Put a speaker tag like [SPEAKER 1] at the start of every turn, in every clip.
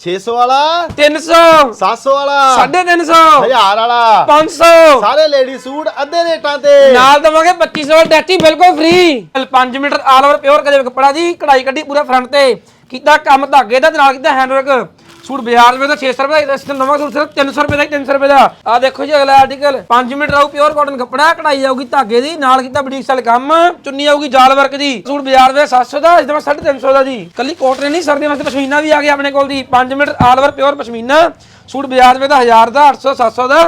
[SPEAKER 1] 600 ਵਾਲਾ?
[SPEAKER 2] 300
[SPEAKER 1] 700 ਵਾਲਾ?
[SPEAKER 2] 350
[SPEAKER 1] 1000 ਵਾਲਾ?
[SPEAKER 2] 500
[SPEAKER 1] ਸਾਰੇ ਲੇਡੀ ਸੂਟ ਅੱਧੇ ਰੇਟਾਂ ਤੇ।
[SPEAKER 2] ਨਾਲ ਦਵਾਂਗੇ 2500 ਟੈਚੀ ਬਿਲਕੁਲ free 5 metre all over pure ਕਦੇ ਕੱਪੜਾ ਜੀ ਕਢਾਈ ਕੱਢੀ ਪੂਰਾ ਫਰੰਟ ਤੇ। ਕੀਤਾ ਕੰਮ ਧਾਗੇ ਦਾ ਨਾਲ ਕੀਤਾ ਹੈਂਡਵਰਕ ਸੂਟ ਬਾਜ਼ਾਰ ਵਿੱਚ ਤਾਂ 600 ਰੁਪਏ ਦਾ ਇਸ ਤੋਂ ਨਵਾਂ ਸੂਟ ਸਿਰਫ 300 ਰੁਪਏ ਦਾ ਹੀ 300 ਰੁਪਏ ਦਾ। ਆ ਦੇਖੋ ਜੀ ਅਗਲਾ ਆਰਟੀਕਲ 5 ਮੀਟਰ ਆਊ ਪਿਓਰ ਕਾਟਨ ਕੱਪੜਾ, ਕਢਾਈ ਆਊਗੀ ਧਾਗੇ ਦੀ, ਨਾਲ ਕੀਤਾ ਬੁਟੀਕ ਸਟਾਈਲ ਕੰਮ, ਚੁੰਨੀ ਆਊਗੀ ਜਾਲ ਵਰਕ ਦੀ, ਸੂਟ ਬਾਜ਼ਾਰ ਵਿੱਚ 700 ਦਾ, ਇਸ ਦਾ 350 ਦਾ ਜੀ। ਕੱਲੀ ਕੋਟਨ ਨਹੀਂ ਸਰਦੀਆਂ ਵਾਸਤੇ ਪਸ਼ਮੀਨਾ ਵੀ ਆ ਗਿਆ ਆਪਣੇ ਕੋਲ ਦੀ 5 metre all over pure pashmina. Suit ਬਾਜ਼ਾਰ ਵਿੱਚ ਤਾਂ 1000 ਦਾ 800 700 ਦਾ।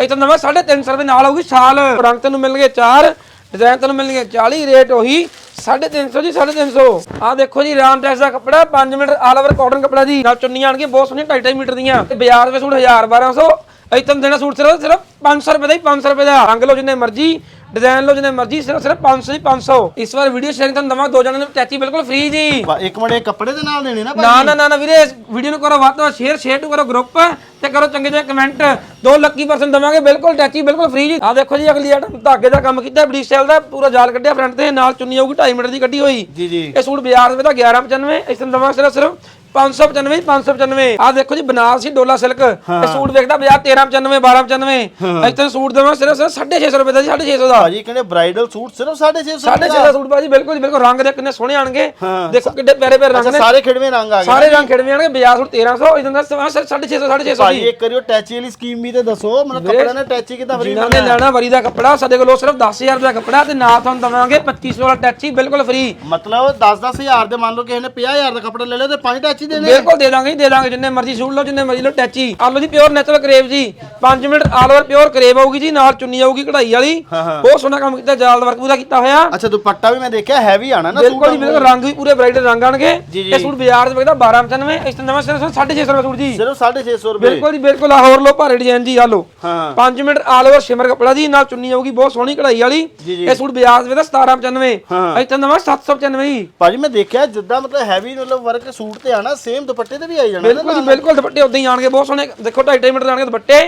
[SPEAKER 2] ਇਹ ਤਾਂ ਨਵਾਂ 350 ਰੁਪਏ ਨਾਲ ਆਊਗੀ ਸ਼ਾਲ ਰੰਗ ਤੈਨੂੰ ਮਿਲਣਗੇ 4 ਡਿਜ਼ਾਈਨ ਤੁਹਾਨੂੰ ਮਿਲਣਗੇ 40 ਰੇਟ ਉਹੀ। 350 ਜੀ 350 ਆ ਦੇਖੋ ਜੀ ਰਾਮ ਟੈਕਸ ਦਾ ਕੱਪੜਾ 5 ਮੀਟਰ ਆਲ ਓਵਰ ਕਾਟਨ ਕੱਪੜਾ ਜੀ। ਨਾਲ ਚੁੰਨੀਆਂ ਆਣਗੀਆਂ ਬਹੁਤ ਸੋਹਣੀਆਂ 2.5 ਮੀਟਰ ਦੀਆਂ। ਤੇ ਬਾਜ਼ਾਰ ਵਿੱਚ ਸੂਟ 1000 1200 ਇਤੋਂ ਦੇਣਾ ਸੂਟ ਸਿਰਫ ਸਿਰਫ 500 ਰੁਪਏ ਦਾ ਹੀ 500 ਰੁਪਏ ਦਾ। ਰੰਗ ਲਓ ਜਿੰਨੇ ਮਰਜ਼ੀ। ਡਿਜ਼ਾਈਨ ਲਓ ਜਿੰਨੇ ਮਰਜ਼ੀ ਸਿਰਫ ਸਿਰਫ 500 ਹੀ 500 ਇਸ ਵਾਰ ਵੀਡੀਓ ਸ਼ੇਅਰਿੰਗ ਤੁਹਾਨੂੰ ਦਵਾਂ ਦੋ ਜਣਾਂ ਨੂੰ ਟੈਚੀ ਬਿਲਕੁਲ ਫ੍ਰੀ ਜੀ।
[SPEAKER 1] ਵਾ- ਇੱਕ ਮਿੰਟ ਇਹ ਕੱਪੜੇ ਦੇ ਨਾਲ ਦੇਣੇ ਨਾ ਭਾਈ
[SPEAKER 2] ਨਾ ਨਾ ਨਾ ਨਾ ਵੀਰੇ ਵੀਡੀਓ ਨੂੰ ਕਰੋ ਵੱਧ ਤੋਂ ਵੱਧ ਸ਼ੇਅਰ ਸ਼ੇਅਰ ਟੂ ਕਰੋ ਗਰੁੱਪ ਤੇ ਕਰੋ ਚੰਗੇ ਚੰਗੇ ਕਮੈਂਟ ਦੋ ਲੱਕੀ ਪਰਸਨ ਦਵਾਂਗੇ ਬਿਲਕੁਲ ਟੈਚੀ ਬਿਲਕੁਲ ਫ੍ਰੀ ਜੀ। ਆ ਦੇਖੋ ਜੀ ਅਗਲੀ ਆਈਟਮ ਧਾਗੇ ਦਾ ਕੰਮ ਕੀਤਾ ਬੜੀ ਸਟਾਈਲ ਦਾ ਪੂਰਾ ਜਾਲ ਕੱਢਿਆ ਫਰੰਟ ਤੇ ਨਾਲ ਚੁੰਨੀ ਆਊਗੀ 2.5 ਮੀਟਰ ਦੀ ਕੱਢੀ ਹੋਈ।
[SPEAKER 1] ਜੀ ਜੀ।
[SPEAKER 2] ਇਹ ਸੂਟ ਬਾਜ਼ਾਰ ਵਿੱਚ ਤਾਂ 1195 ਇਸ ਨੂੰ ਦਵਾਂਗੇ ਸਿਰਫ ਸਿਰਫ 595 595 ਆ ਦੇਖੋ ਜੀ ਬਨਾਰਸੀ ਡੋਲਾ ਸਿਲਕ। ਇਹ ਸੂਟ ਵੇਖਦਾ ਬਾਜ਼ਾਰ 1395 1295 ਇੱਥੇ ਸੂਟ ਦਵਾਂਗੇ ਸਿਰਫ ਸਿਰਫ 650 ਰੁਪਏ ਦਾ ਜੀ 650 ਦਾ।
[SPEAKER 1] ਭਾਜੀ ਕਹਿੰਦੇ ਬ੍ਰਾਈਡਲ ਸੂਟ ਸਿਰਫ 650
[SPEAKER 2] ਸਾਢੇ ਛੇ ਦਾ ਸੂਟ ਬਾਜੀ ਬਿਲਕੁਲ ਬਿਲਕੁਲ। ਰੰਗ ਦੇ ਕਿੰਨੇ ਸੋਹਣੇ ਆਣਗੇ। ਦੇਖੋ ਕਿੱਡੇ ਪਿਆਰੇ ਪਿਆਰੇ ਰੰਗ ਨੇ।
[SPEAKER 1] ਸਾਰੇ ਖਿੜਵੇਂ ਰੰਗ ਆ ਗਏ।
[SPEAKER 2] ਸਾਰੇ ਰੰਗ ਖਿੜਵੇਂ ਆਣਗੇ। ਬਾਜ਼ਾਰ ਸੂਟ 1300 ਇਦਾਂ ਦਾ 650 650
[SPEAKER 1] ਭਾਈ ਇੱਕ ਕਰਿਓ ਟੈਚੀ ਵਾਲੀ ਸਕੀਮ ਵੀ ਤੇ ਦੱਸੋ। ਮਤਲਬ ਕੱਪੜਾ ਨਾ ਟੈਚੀ ਕਿਦਾਂ ਫਰੀ
[SPEAKER 2] ਜਿਨ੍ਹਾਂ ਨੇ ਲੈਣਾ ਵਰੀ ਦਾ ਕੱਪੜਾ ਸਾਡੇ ਕੋਲੋਂ ਸਿਰਫ 10000 ਦਾ ਕੱਪੜਾ ਤੇ ਨਾਲ ਤੁਹਾਨੂੰ ਦਵਾਂਗੇ 2500 ਵਾਲਾ ਟੈਚੀ ਬਿਲਕੁਲ ਫ੍ਰੀ
[SPEAKER 1] ਮਤਲਬ 10 ਹਜ਼ਾਰ ਦੇ ਮੰਨ ਲਓ ਕਿਸੇ ਨੇ 50000 ਦਾ ਕੱਪੜਾ ਲੈ ਲਿਆ ਤੇ ਪੰਜ ਟੈਚੀ ਦੇਣੇ
[SPEAKER 2] ਬਿਲਕੁਲ ਦੇ ਦਾਂਗੇ ਜੀ, ਦੇ ਦਾਂਗੇ ਜਿੰਨੇ ਮਰਜ਼ੀ ਸੂਟ ਲਓ ਜਿੰਨੇ ਮਰਜ਼ੀ ਲਓ ਟੈਚੀ। ਆ ਲਓ ਜੀ ਪਿਓਰ ਨੈਚੁਰਲ ਕਰੇਵ ਜੀ। 5 minute all over pure crepe ਆਊਗੀ ਜੀ ਨਾਲ ਚੁੰਨੀ ਆਊਗੀ ਕਢਾਈ ਵਾਲੀ। ਬਹੁਤ ਸੋਹਣਾ ਕੰਮ ਕੀਤਾ ਜਾਲ ਦਾ ਵਰਕ ਪੂਰਾ ਕੀਤਾ ਹੋਇਆ।
[SPEAKER 1] ਅੱਛਾ ਦੁਪੱਟਾ ਵੀ ਮੈਂ ਦੇਖਿਆ ਹੈਵੀ ਆਣਾ ਨਾ
[SPEAKER 2] ਬਿਲਕੁਲ ਜੀ ਬਿਲਕੁਲ ਰੰਗ ਵੀ ਪੂਰੇ ਬ੍ਰਾਈਡਲ ਰੰਗ ਆਣਗੇ।
[SPEAKER 1] ਜੀ, ਜੀ।
[SPEAKER 2] ਇਹ ਸੂਟ ਬਾਜ਼ਾਰ ਦੇ ਵਿਕਦਾ 1295 ਇਸ ਤੋਂ ਨਵਾਂ ਸਿਰਫ 650 ਰੁਪਏ ਸੂਟ ਜੀ।
[SPEAKER 1] ਸਿਰਫ 650 ਰੁਪਏ।
[SPEAKER 2] ਬਿਲਕੁਲ ਜੀ ਬਿਲਕੁਲ ਆ ਹੋਰ ਲੋ ਭਾਰੇ ਡਿਜ਼ਾਈਨ ਜੀ ਆ ਲੋ
[SPEAKER 1] ਹਾਂ
[SPEAKER 2] 5 ਮਿੰਟ ਆਲ ਓਵਰ ਸ਼ਿਮਰ ਕੱਪੜਾ ਜੀ ਨਾਲ ਚੁੰਨੀ ਆਊਗੀ ਬਹੁਤ ਸੋਹਣੀ ਕਢਾਈ ਵਾਲੀ।
[SPEAKER 1] ਜੀ, ਜੀ।
[SPEAKER 2] ਇਹ ਸੂਟ ਬਾਜ਼ਾਰ ਦੇ ਵਿੱਚ 1795
[SPEAKER 1] ਹਾਂ।
[SPEAKER 2] ਇੱਥੇ ਨਵਾਂ 795 ਜੀ।
[SPEAKER 1] ਭਾਜੀ ਮੈਂ ਦੇਖਿਆ ਜਿੱਦਾਂ ਮਤਲਬ ਹੈਵੀ ਮਤਲਬ ਵਰਕ ਸੂਟ ਤੇ ਆਣਾ ਸੇਮ ਦੁਪੱਟੇ ਤੇ ਵੀ ਆਈ ਜਾਣਾ
[SPEAKER 2] ਬਿਲਕੁਲ ਜੀ ਬਿਲਕੁਲ ਦੁਪੱਟੇ ਉਦਾਂ ਹੀ ਆਣਗੇ ਬਹੁਤ ਸੋਹਣੇ ਦੇਖੋ 2.5 ਮੀਟਰ ਆਣਗੇ ਦੁਪੱਟੇ।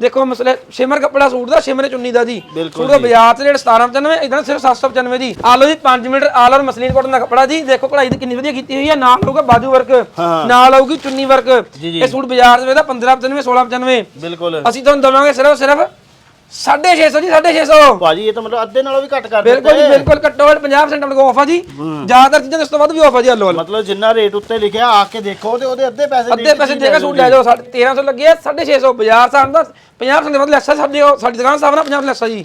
[SPEAKER 2] ਦੇਖੋ ਮਸਲੇ ਸ਼ਿਮਰ ਕੱਪੜਾ ਸੂਟ ਦਾ ਸ਼ਿਮਰ ਚੁੰਨੀ ਦਾ ਜੀ। ਸੂਟ ਦਾ ਬਾਜ਼ਾਰ ਤੇ ਰੇਟ 1795 ਇਦਾਂ ਸਿਰਫ 795 ਜੀ। ਆ ਲਓ ਜੀ 5 metre all over muslin cotton ਦਾ ਕੱਪੜਾ ਜੀ। ਦੇਖੋ ਕਢਾਈ ਦੀ ਕਿੰਨੀ ਵਧੀਆ ਕੀਤੀ ਹੋਈ ਹੈ ਨਾਲ ਆਊਗਾ ਬਾਜੂ ਵਰਕ। ਨਾਲ ਆਊਗੀ ਚੁੰਨੀ ਵਰਕ। ਇਹ ਸੂਟ ਬਾਜ਼ਾਰ ਦੇ ਵਿੱਚ 1595 1695
[SPEAKER 1] ਬਿਲਕੁਲ।
[SPEAKER 2] ਅਸੀਂ ਤੁਹਾਨੂੰ ਦਵਾਂਗੇ ਸਿਰਫ ਸਿਰਫ 650 ਜੀ 650
[SPEAKER 1] ਭਾਜੀ ਇਹ ਤਾਂ ਮਤਲਬ ਅੱਧੇ ਨਾਲੋਂ ਵੀ ਘੱਟ ਕਰ
[SPEAKER 2] ਬਿਲਕੁਲ ਜੀ
[SPEAKER 1] ਦਿੱਤੇ
[SPEAKER 2] ਬਿਲਕੁਲ ਘੱਟੋ ਘੱਟ 50% ਆਪਣੇ ਕੋਲ ਆਫ ਆ ਜੀ ਜ਼ਿਆਦਾਤਰ ਚੀਜ਼ਾਂ ਦੇ ਇਸ ਤੋਂ ਵੱਧ ਵੀ ਆਫ ਆ ਜੀ ਹਲੋ
[SPEAKER 1] ਮਤਲਬ ਜਿੰਨਾ ਰੇਟ ਉੱਤੇ ਲਿਖਿਆ ਆ ਕੇ ਦੇਖੋ ਤੇ ਉਹਦੇ ਅੱਧੇ ਪੈਸੇ
[SPEAKER 2] ਅੱਧੇ ਪੈਸੇ ਦੇ ਕੇ ਸੂਟ ਲੈ ਜਾਓ ਸਾਢੇ 1300 ਲੱਗੇ ਆ 650 ਬਾਜ਼ਾਰ ਸਾਨੂੰ ਦਾ 50% ਦੇ ਵੱਧ ਲੈਸ ਸਾਡੀ ਸਾਡੀ ਦੁਕਾਨ ਸਾਹਮਣੇ 50 ਲੈਸ ਜੀ।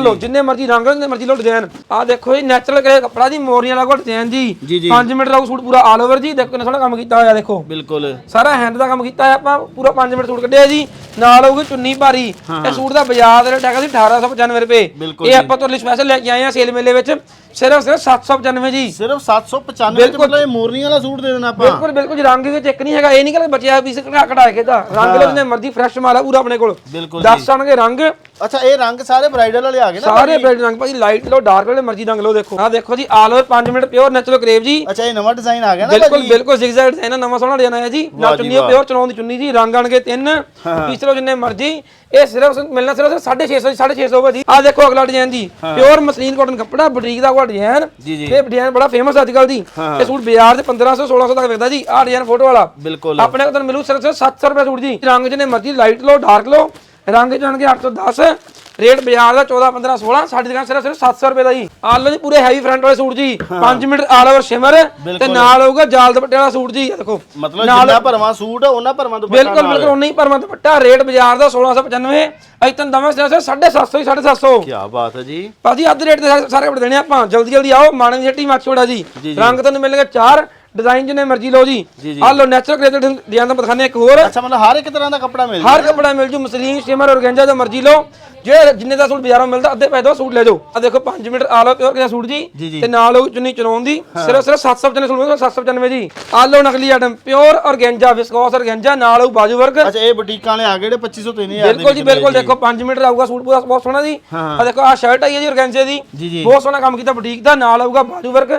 [SPEAKER 2] ਲਓ ਜਿੰਨੇ ਮਰਜ਼ੀ ਰੰਗ ਜਿੰਨੇ ਮਰਜ਼ੀ ਲਓ ਡਿਜ਼ਾਈਨ ਆ ਦੇਖੋ ਜੀ ਨੈਚੁਰਲ ਕਰੇ ਕੱਪੜਾ ਜੀ ਮੋਰੀਆਂ ਵਾਲਾ ਡਿਜ਼ਾਈਨ ਜੀ।
[SPEAKER 1] ਜੀ, ਜੀ।
[SPEAKER 2] 5 ਮਿੰਟ ਦਾ ਸੂਟ ਪੂਰਾ ਆਲ ਓਵਰ ਜੀ। ਦੇਖੋ ਕਿੰਨਾ ਸੋਹਣਾ ਕੰਮ ਕੀਤਾ ਹੋਇਆ ਦੇਖੋ।
[SPEAKER 1] ਬਿਲਕੁਲ।
[SPEAKER 2] ਸਾਰਾ ਹੈਂਡ ਦਾ ਕੰਮ ਕੀਤਾ ਹੈ ਆਪਾਂ ਪੂਰਾ 5 ਮਿੰਟ ਸੂਟ ਕੱਢਿਆ ਜੀ। ਨਾਲ ਹੋਊਗੀ ਚੁੰਨੀ ਭਾਰੀ। ਇਹ ਸੂਟ ਦਾ ਬਾਜ਼ਾਰ ਰੇਟ ਹੈਗਾ ਸੀ 1895 ਰੁਪਏ।
[SPEAKER 1] ਬਿਲਕੁਲ
[SPEAKER 2] ਇਹ ਆਪਾਂ ਤੁਹਾਡੇ ਲਈ ਸਪੈਸ਼ਲ ਲੈ ਕੇ ਆਏ ਆ ਸੇਲ ਮੇਲੇ ਵਿੱਚ। ਸਿਰਫ ਸਿਰਫ 795 ਜੀ।
[SPEAKER 1] ਸਿਰਫ 795 ਵਿੱਚ ਮਤਲਬ ਇਹ ਮੋਰਨੀ ਵਾਲਾ ਸੂਟ ਦੇ ਦੇਣਾ ਆਪਾਂ।
[SPEAKER 2] ਬਿਲਕੁਲ ਬਿਲਕੁਲ ਜੀ ਰੰਗ ਵਿੱਚ ਇੱਕ ਨਹੀਂ ਹੈਗਾ। ਇਹ ਨਹੀਂ ਕਿ ਬਚਿਆ ਪੀਸ ਕਢਾ ਕਢਾ ਕੇ ਦਾ ਰੰਗ ਲੋ ਜਿੰਨੇ ਮਰਜ਼ੀ ਫਰੈਸ਼ ਮਾਲ ਆ ਪੂਰਾ ਆਪਣੇ ਕੋਲ।
[SPEAKER 1] ਬਿਲਕੁਲ
[SPEAKER 2] 10 ਆਣਗੇ ਰੰਗ।
[SPEAKER 1] ਅੱਛਾ ਇਹ ਰੰਗ ਸਾਰੇ ਬ੍ਰਾਈਡਲ ਵਾਲੇ ਆ ਗਏ ਨਾ
[SPEAKER 2] ਸਾਰੇ ਬ੍ਰਾਈਟ ਰੰਗ ਭਾਜੀ ਲਾਈਟ ਲੋ ਡਾਰਕ ਵਾਲੇ ਮਰਜ਼ੀ ਰੰਗ ਲੋ ਦੇਖੋ। ਆ ਦੇਖੋ ਜੀ all over 5 minute pure natural crepe ਜੀ।
[SPEAKER 1] ਅੱਛਾ ਇਹ ਨਵਾਂ ਡਿਜ਼ਾਈਨ ਆ ਗਿਆ ਨਾ
[SPEAKER 2] ਬਿਲਕੁਲ ਬਿਲਕੁਲ ਜ਼ਿਗਜ਼ੈਗ ਡਿਜ਼ਾਈਨ ਨਵਾਂ ਸੋਹਣਾ ਡਿਜ਼ਾਈਨ ਆਇਆ ਜੀ। ਚੁੰਨੀ ਪਿਓਰ ਚਨੌਨ ਦੀ ਚੁੰਨੀ ਜੀ ਰੰਗ ਆਣਗੇ ਤਿੰਨ ਪੀਸ ਲੋ ਜਿੰਨੇ ਮਰਜ਼ੀ। ਇਹ ਸਿਰਫ ਮਿਲਣਾ ਸਿਰਫ 650 650 ਹੋਵੇ ਜੀ ਆ ਦੇਖੋ ਅਗਲਾ ਡਿਜ਼ਾਈਨ ਜੀ। ਪਿਓਰ ਮਸਲੀਨ ਕਾਟਨ ਕੱਪੜਾ ਬੁਟੀਕ ਦਾ ਕੋਈ ਡਿਜ਼ਾਈਨ ਇਹ ਡਿਜ਼ਾਈਨ ਬੜਾ ਫੇਮਸ ਅੱਜ ਕੱਲ ਦੀ ਇਹ ਸੂਟ ਬਾਜ਼ਾਰ ਦੇ 1500 1600 ਤੱਕ ਵਿਕਦਾ ਜੀ। ਆਹ ਡਿਜ਼ਾਈਨ ਫੋਟੋ ਵਾਲਾ।
[SPEAKER 1] ਬਿਲਕੁਲ।
[SPEAKER 2] ਆਪਣੇ ਕੋਲ ਤੁਹਾਨੂੰ ਮਿਲੂ ਸਿਰਫ 700 ਰੁਪਏ ਸੂਟ ਜੀ। ਰੰਗ ਜਿਹਨੇ ਮਰਜ਼ੀ ਲਾਈਟ ਲਓ ਡਾਰਕ ਲਓ। ਰੰਗ ਜਾਣਗੇ 810 ਰੇਟ ਬਾਜ਼ਾਰ ਦਾ 14 15 16 ਸਾਡੀ ਦੁਕਾਨ ਸਿਰਫ ਸਿਰਫ 700 ਰੁਪਏ ਦਾ ਜੀ। ਲਓ ਜੀ ਪੂਰੇ ਹੈਵੀ ਫਰੰਟ ਵਾਲੇ ਸੂਟ ਜੀ। 5 ਮੀਟਰ ਆਲ ਓਵਰ ਸ਼ਿਮਰ ਤੇ ਨਾਲ ਹੋਊਗਾ ਜਾਲ ਦੁਪੱਟੇ ਵਾਲਾ ਸੂਟ ਜੀ ਦੇਖੋ।
[SPEAKER 1] ਮਤਲਬ ਜਿੰਨਾ ਭਰਵਾਂ ਸੂਟ ਉਹਨਾਂ ਭਰਵਾਂ ਦੁਪੱਟਾ
[SPEAKER 2] ਬਿਲਕੁਲ ਬਿਲਕੁਲ ਉਨਾ ਹੀ ਪਰਮਾ ਦੁਪੱਟਾ। ਰੇਟ ਬਾਜ਼ਾਰ ਦਾ 1695 ਅਸੀਂ ਤੁਹਾਨੂੰ ਦਵਾਂਗੇ ਸਿਰਫ 750 ਹੀ 750
[SPEAKER 1] ਕੀ ਬਾਤ ਹੈ ਜੀ।
[SPEAKER 2] ਭਾਜੀ ਅੱਧ ਰੇਟ ਤੇ ਸਾਰੇ- ਕੱਪੜੇ ਦੇਣੇ ਆਪਾਂ। ਜਲਦੀ ਜਲਦੀ ਆਓ ਮਾਨਵ ਜੱਟੀ ਮਾਛੋੜਾ ਜੀ। ਰੰਗ ਤੁਹਾਨੂੰ ਮਿਲਣਗੇ ਚਾਰ ਡਿਜ਼ਾਈਨ ਜਿੰਨੇ ਮਰਜ਼ੀ ਲਓ ਜੀ। ਆ ਲਓ ਨੈਚੁਰਲ ਕ੍ਰੇਜ਼ਰ ਡਿਜ਼ਾਈਨ ਦਾ ਦਿਖਾਣੇ ਇੱਕ ਹੋਰ।
[SPEAKER 1] ਅੱਛਾ ਮਤਲਬ ਹਰ ਇੱਕ ਤਰ੍ਹਾਂ ਦਾ ਕੱਪੜਾ ਮਿਲ
[SPEAKER 2] ਹਰ ਕੱਪੜਾ ਮਿਲ ਜੂ ਮਸਲੀਨ ਸ਼ਿਮਰ ਔਰਗੈਂਜਾ ਜੋ ਮਰਜ਼ੀ ਲਓ। ਜੇ ਜਿੰਨੇ ਦਾ ਸੂਟ ਬਾਜ਼ਾਰੋਂ ਮਿਲਦਾ ਅੱਧੇ ਪੈਸੇ ਦੋ ਸੂਟ ਲੈ ਜਾਓ। ਆ ਦੇਖੋ 5 ਮੀਟਰ ਆ ਲਓ ਪਿਓਰ ਕਿਹਦਾ ਸੂਟ ਜੀ? ਤੇ ਨਾਲ ਉਹ ਚੁੰਨੀ ਚਨੌਨ ਦੀ ਸਿਰਫ ਸਿਰਫ 795 ਸੂਟ ਮਿਲਦਾ 795 ਜੀ। ਆ ਲਓ ਨਕਲੀ item pure organza viscose organza ਨਾਲ ਉਹ ਬਾਜੂ ਵਰਕ
[SPEAKER 1] ਅੱਛਾ ਇਹ ਬੁਟੀਕਾਂ ਵਾਲੇ ਆ ਗਏ ਜਿਹੜੇ 2500 3000 ਦੇ
[SPEAKER 2] ਬਿਲਕੁਲ ਜੀ ਬਿਲਕੁਲ ਦੇਖੋ 5 ਮੀਟਰ ਆਊਗਾ ਸੂਟ ਪੂਰਾ ਬਹੁਤ ਸੋਹਣਾ ਜੀ। ਆ ਦੇਖੋ ਆ ਸ਼ਰਟ ਆਈ ਹੈ ਜੀ ਔਰਗੈਂਜੇ ਦੀ। ਬਹੁਤ ਸੋਹਣਾ ਕੰਮ ਕੀਤਾ ਬੁਟੀਕ ਦਾ ਨਾਲ ਆਊਗਾ ਬਾਜੂ ਵਰਕ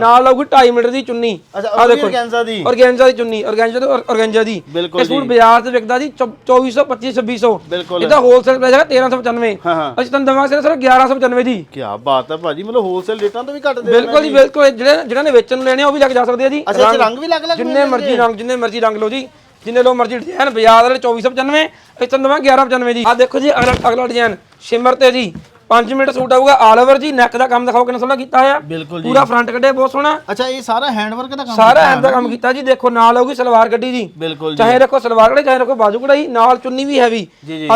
[SPEAKER 2] ਨਾਲ ਆਊਗੀ 2.5 ਮੀਟਰ ਦੀ ਚੁੰਨੀ। ਆ ਦੇਖੋ
[SPEAKER 1] ਔਰਗੈਂਜ਼ਾ ਦੀ?
[SPEAKER 2] ਔਰਗੈਂਜਾ ਦੀ ਚੁੰਨੀ ਔਰਗੈਂਜਾ ਤੇ ਔਰਗੈਂਜਾ ਦੀ।
[SPEAKER 1] ਬਿਲਕੁਲ
[SPEAKER 2] ਇਹ ਸੂਟ ਬਾਜ਼ਾਰ ਤੇ ਵਿਕਦਾ ਜੀ 2400 2500 2600
[SPEAKER 1] ਬਿਲਕੁਲ।
[SPEAKER 2] ਇਹਦਾ ਹੋਲਸੇਲ ਪ੍ਰਾਈਸ ਹੈਗਾ 1395
[SPEAKER 1] ਹਾਂ ਹਾਂ।
[SPEAKER 2] ਅਸੀਂ ਤੁਹਾਨੂੰ ਦਵਾਂਗੇ ਸਿਰਫ 1195 ਜੀ
[SPEAKER 1] ਕੀ ਬਾਤ ਹੈ ਭਾਜੀ ਮਤਲਬ ਹੋਲਸੇਲ ਰੇਟਾਂ ਤੋਂ ਵੀ ਘੱਟ ਦੇ
[SPEAKER 2] ਬਿਲਕੁਲ ਜੀ ਬਿਲਕੁਲ। ਜਿਹੜੇ ਜਿਹਨਾਂ ਨੇ ਵੇਚਣ ਨੂੰ ਲੈਣੇ ਆ ਉਹ ਵੀ ਲੈ ਕੇ ਜਾ ਸਕਦੇ ਆ ਜੀ।
[SPEAKER 1] ਅੱਛਾ ਇਹ ਰੰਗ ਵੀ ਅਲੱਗ ਅਲੱਗ
[SPEAKER 2] ਜਿੰਨੇ ਮਰਜ਼ੀ ਰੰਗ ਜਿੰਨੇ ਮਰਜ਼ੀ ਰੰਗ ਲਓ ਜੀ। ਜਿੰਨੇ ਲੋ ਮਰਜ਼ੀ ਡਿਜ਼ਾਈਨ ਬਾਜ਼ਾਰ ਵਾਲੇ 2495 ਇੱਥੇ ਦਵਾਂ 1195 ਜੀ ਆ ਦੇਖੋ ਜੀ ਅਗਲਾ ਅਗਲਾ ਡਿਜ਼ਾਈਨ ਸ਼ਿਮਰ ਤੇ ਜੀ। 5 ਮਿੰਟ ਸੂਟ ਆਊਗਾ। ਆਲ ਓਵਰ ਜੀ ਨੈਕ ਦਾ ਕੰਮ ਦਿਖਾਓ ਕਿੰਨਾ ਸੋਹਣਾ ਕੀਤਾ ਹੋਇਆ।
[SPEAKER 1] ਬਿਲਕੁਲ ਜੀ।
[SPEAKER 2] ਪੂਰਾ ਫਰੰਟ ਕੱਢਿਆ ਬਹੁਤ ਸੋਹਣਾ।
[SPEAKER 1] ਅੱਛਾ ਇਹ ਸਾਰਾ ਹੈਂਡਵਰਕ ਦਾ ਕੰਮ
[SPEAKER 2] ਸਾਰਾ ਹੈਂਡ ਦਾ ਕੰਮ ਕੀਤਾ ਜੀ। ਦੇਖੋ ਨਾਲ ਆਊਗੀ ਸਲਵਾਰ ਗੱਡੀ ਜੀ।
[SPEAKER 1] ਬਿਲਕੁਲ ਜੀ।
[SPEAKER 2] ਚਾਹੇ ਰੱਖੋ ਸਲਵਾਰ ਕਢਾਈ ਚਾਹੇ ਰੱਖੋ ਬਾਜੂ ਕਢਾਈ ਨਾਲ ਚੁੰਨੀ ਵੀ ਹੈਵੀ।
[SPEAKER 1] ਜੀ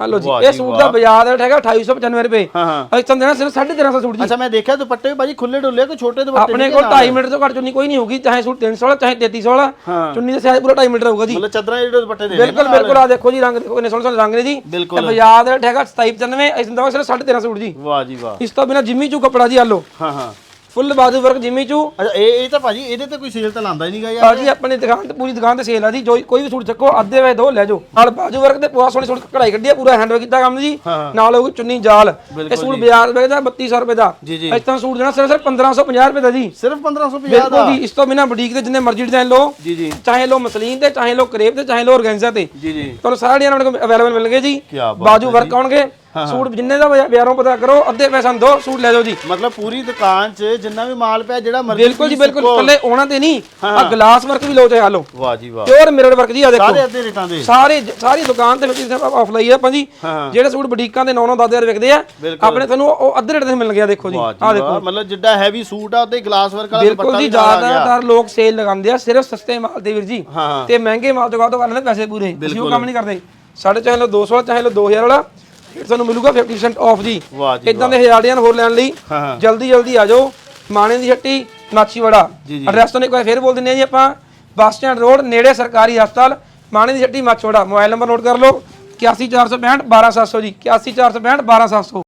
[SPEAKER 2] ਹਲੋ ਜੀ ਇਹ ਸੂਟ ਦਾ ਬਾਜ਼ਾਰ ਰੇਟ ਹੈਗਾ 2895 ਰੁਪਏ।
[SPEAKER 1] ਹਾਂ ਹਾਂ।
[SPEAKER 2] ਅਸੀਂ ਤੁਹਾਨੂੰ ਦੇਣਾ ਸਿਰਫ 1350 ਸੂਟ ਜੀ।
[SPEAKER 1] ਅੱਛਾ ਮੈਂ ਦੇਖਿਆ ਦੁਪੱਟੇ ਵੀ ਭਾਜੀ ਖੁੱਲੇ ਡੁੱਲੇ ਕੋਈ ਛੋਟੇ ਦੁਪੱਟੇ
[SPEAKER 2] ਆਪਣੇ ਕੋਲ 2.5 ਮੀਟਰ ਤੋਂ ਘੱਟ ਚੁੰਨੀ ਕੋਈ ਨਹੀਂ ਹੋਊਗੀ ਚਾਹੇ ਸੂਟ 300 ਵਾਲਾ ਚਾਹੇ 3300 ਵਾਲਾ
[SPEAKER 1] ਹਾਂ।
[SPEAKER 2] ਚੁੰਨੀ ਦਾ ਸਾਈਜ਼ ਪੂਰਾ 2.5 ਮੀਟਰ ਹੋਊਗਾ ਜੀ।
[SPEAKER 1] ਮਤਲਬ ਚਾਦਰਾਂ ਜਿਹੜੇ ਦੁਪੱਟੇ ਦੇ
[SPEAKER 2] ਬਿਲਕੁਲ ਬਿਲਕੁਲ ਆ ਦੇਖੋ ਜੀ ਰੰਗ ਦੇਖੋ ਕਿੰਨੇ ਸੋਹਣੇ ਸੋਹਣੇ ਰੰਗ ਨੇ ਜੀ।
[SPEAKER 1] ਬਿਲਕੁਲ।
[SPEAKER 2] ਬਾਜ਼ਾਰ ਦਾ ਰੇਟ ਹੈਗਾ 2795 ਅਸੀਂ ਦਵਾਂਗੇ ਸਿਰਫ 1350 ਸੂਟ ਜੀ।
[SPEAKER 1] ਵਾਹ ਜੀ ਵਾਹ।
[SPEAKER 2] ਇਸ ਤੋਂ ਬਿਨਾ ਜਿੰਮੀ ਚੂ ਕੱਪੜਾ ਜੀ ਆ
[SPEAKER 1] ਹਾਂ ਹਾਂ।
[SPEAKER 2] ਫੁੱਲ ਬਾਜੂ ਵਰਕ ਜਿੰਮੀ ਚੂ।
[SPEAKER 1] ਅੱਛਾ ਇਹ ਇਹ ਤਾਂ ਭਾਜੀ ਇਹਦੇ ਤੇ ਕੋਈ ਸੇਲ ਤਾਂ ਲਾਂਦਾ ਹੀ ਨਹੀਂਗਾ ਯਾਰ।
[SPEAKER 2] ਆ ਜੀ ਆਪਣੀ ਦੁਕਾਨ ਤੇ ਪੂਰੀ ਦੁਕਾਨ ਤੇ ਸੇਲ ਆ ਜੀ। ਜੋ ਕੋਈ ਵੀ ਸੂਟ ਚੱਕੋ ਅੱਧੇ ਵੇ ਦੋ ਲੈ ਜਾਓ। ਨਾਲ ਬਾਜੂ ਵਰਕ ਤੇ ਪੂਰਾ ਸੋਹਣੀ ਸੋਹਣੀ ਕਢਾਈ ਕੱਢੀ ਆ ਪੂਰਾ ਹੈਂਡਵਰਕ ਕੀਤਾ ਕੰਮ ਜੀ। ਨਾਲ ਹੋਊਗੀ ਚੁੰਨੀ ਜਾਲ। ਇਹ ਸੂਟ ਬਾਜ਼ਾਰ ਵੇਚਦਾ 3200 ਰੁਪਏ ਦਾ।
[SPEAKER 1] ਜੀ
[SPEAKER 2] ਇੱਥਾਂ ਸੂਟ ਦੇਣਾ ਸਿਰਫ ਸਿਰਫ 1550 ਰੁਪਏ ਦਾ ਜੀ।
[SPEAKER 1] ਸਿਰਫ 1550 ਦਾ।
[SPEAKER 2] ਬਿਲਕੁਲ ਜੀ ਇਸ ਤੋਂ ਬਿਨਾ ਬੁਟੀਕ ਤੇ ਜਿੰਨੇ ਮਰਜ਼ੀ ਡਿਜ਼ਾਈਨ ਲਓ।
[SPEAKER 1] ਜੀ ਜੀ।
[SPEAKER 2] ਚਾਹੇ ਲੋ ਮਸਲੀਨ ਤੇ ਚਾਹੇ ਲੋ ਕਰੇਪ ਤੇ ਚਾਹੇ ਲੋ ਔਰਗੈਂਜ਼ਾ ਤੇ।
[SPEAKER 1] ਜੀ ਜੀ।
[SPEAKER 2] ਤੁਹਾਨੂੰ ਸਾਰੇ ਡਿਜ਼ਾਈਨ ਆਪਣੇ ਕੋਲ ਅਵੇਲੇਬਲ ਮਿਲਣਗੇ ਜੀ ਬਾਜੂ ਵਰਕ ਆਉਣਗੇ। ਸੂਟ ਜਿੰਨੇ ਦਾ ਬਿਆਰੋਂ ਪਤਾ ਕਰੋ ਅੱਧੇ ਪੈਸਾ ਦੋ ਸੂਟ ਲੈ ਜਾਓ ਜੀ।
[SPEAKER 1] ਮਤਲਬ ਪੂਰੀ ਦੁਕਾਨ 'ਚ ਜਿੰਨਾ ਵੀ ਮਾਲ ਪਿਆ ਜਿਹੜਾ ਮਰਜ਼ੀ
[SPEAKER 2] ਬਿਲਕੁਲ ਜੀ ਬਿਲਕੁਲ। ਇਕੱਲੇ ਉਹਨਾਂ ਤੇ ਨਹੀਂ ਆ ਗਲਾਸ ਵਰਕ ਵੀ ਚਾਹੇ ਆ ਲਓ।
[SPEAKER 1] ਵਾਹ ਜੀ ਵਾਹ।
[SPEAKER 2] ਪਿਓਰ ਮਿਰਰ ਵਰਕ ਜੀ ਆ ਦੇਖੋ।
[SPEAKER 1] ਸਾਰੇ ਅੱਧੇ ਰੇਟਾਂ ਦੇ।
[SPEAKER 2] ਸਾਰੇ ਸਾਰੀ ਦੁਕਾਨ ਤੇ ਵਿੱਚ ਆਫ ਲਈ ਆ ਜੀ।
[SPEAKER 1] ਹਾਂ।
[SPEAKER 2] ਜਿਹੜੇ ਸੂਟ ਬੁਟੀਕਾਂ ਦੇ 9-9 10 ਵਿਕਦੇ ਆ
[SPEAKER 1] ਬਿਲਕੁਲ।
[SPEAKER 2] ਆਪਣੇ ਤੁਹਾਨੂੰ ਉਹ ਅੱਧੇ ਰੇਟ ਤੇ ਮਿਲਣਗੇ ਆ ਦੇਖੋ ਜੀ। ਆ
[SPEAKER 1] ਜੀ
[SPEAKER 2] ਦੇਖੋ।
[SPEAKER 1] ਮਤਲਬ ਜਿੱਡਾ ਹੈਵੀ ਸੂਟ ਆ ਉਹਦੇ ਗਲਾਸ ਵਰਕ ਵਾਲਾ
[SPEAKER 2] ਬਿਲਕੁਲ
[SPEAKER 1] ਦੁਪੱਟਾ
[SPEAKER 2] ਜੀ
[SPEAKER 1] ਆ ਗਿਆ।
[SPEAKER 2] ਜ਼ਿਆਦਾਤਰ ਲੋਕ ਸੇਲ ਲਗਾਉਂਦੇ ਆ ਸਿਰਫ ਸਸਤੇ ਮਾਲ ਤੇ ਵੀਰ ਜੀ। ਤੇ ਮਹਿੰਗੇ ਮਾਲ ਤੋਂ ਬਾਅਦ ਕਰ ਲੈਂਦੇ ਪੈਸੇ ਪੂਰੇ। ਅਸੀਂ ਉਹ ਕੰਮ ਨਹੀਂ ਕਰਦੇ। ਸਾਡੇ ਚਾਹੇ ਲੋ 200 ਵਾਲਾ ਚਾਹੇ ਲੋ 2000 ਵਾਲਾ। ਫਿਰ ਤੁਹਾਨੂੰ ਮਿਲੂਗਾ 50% ਆਫ ਜੀ।
[SPEAKER 1] ਵਾਹ ਜੀ
[SPEAKER 2] ਇਦਾਂ ਦੇ ਹਜ਼ਾਰ ਦੀਆਂ ਹੋਰ ਲੈਣ ਲਈ ਜਲਦੀ ਜਲਦੀ ਆ ਜਾਓ। ਮਾਣੇ ਦੀ ਹੱਟੀ
[SPEAKER 1] ਜੀ।
[SPEAKER 2] ਐਡਰੈਸ ਤੋਂ ਇੱਕ ਵਾਰ ਫੇਰ ਬੋਲ ਦਿੰਦੇ ਆ ਜੀ ਆਪਾਂ। ਬੱਸ ਸਟੈਂਡ ਰੋਡ ਨੇੜੇ ਸਰਕਾਰੀ ਹਸਪਤਾਲ। ਮਾਣੇ ਦੀ ਹੱਟੀ ਮਾਛੀਵਾੜਾ ਮੋਬਾਈਲ ਨੰਬਰ ਨੋਟ ਕਰ ਲਓ। 81465 12700 ਜੀ। 81465 12700